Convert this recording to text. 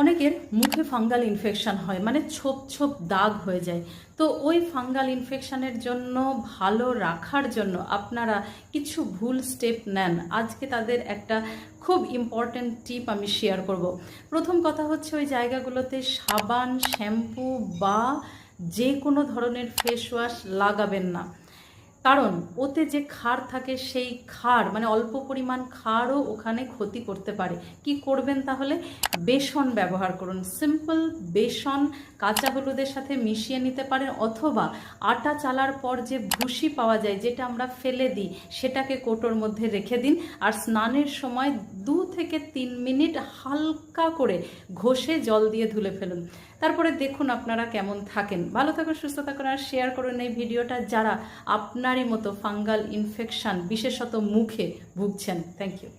অনেকের মুখে fungal infection হয় মানে ছোপ ছোপ দাগ হয়ে যায়। তো ওই ফাঙ্গাল ইনফেকশানের জন্য, ভালো রাখার জন্য আপনারা কিছু ভুল স্টেপ নেন। আজকে তাদের একটা খুব ইম্পর্ট্যান্ট টিপ আমি শেয়ার করব। প্রথম কথা হচ্ছে ওই জায়গাগুলোতে সাবান, শ্যাম্পু বা যে কোনো ধরনের ফেস ওয়াশ লাগাবেন না। কারণ ওতে যে ক্ষার থাকে সেই ক্ষার মানে অল্প পরিমাণ ক্ষারও ওখানে ক্ষতি করতে পারে। কি করবেন তাহলে? বেসন ব্যবহার করুন। সিম্পল বেসন কাঁচা হলুদের সাথে মিশিয়ে নিতে পারেন অথবা আটা চালার পর যে ভুসি পাওয়া যায়, যেটা আমরা ফেলে দিই, সেটাকে কোটোর মধ্যে রেখে দিন আর স্নানের সময় দু থেকে তিন মিনিট হালকা করে ঘষে জল দিয়ে ধুলে ফেলুন। তারপরে দেখুন আপনারা কেমন থাকেন। ভালো থাকুন, সুস্থ থাকুন আর শেয়ার করুন এই ভিডিওটা। যারা আপনারই মতো ফাঙ্গাল ইনফেকশন বিশেষত মুখে ভুগছেন। Thank you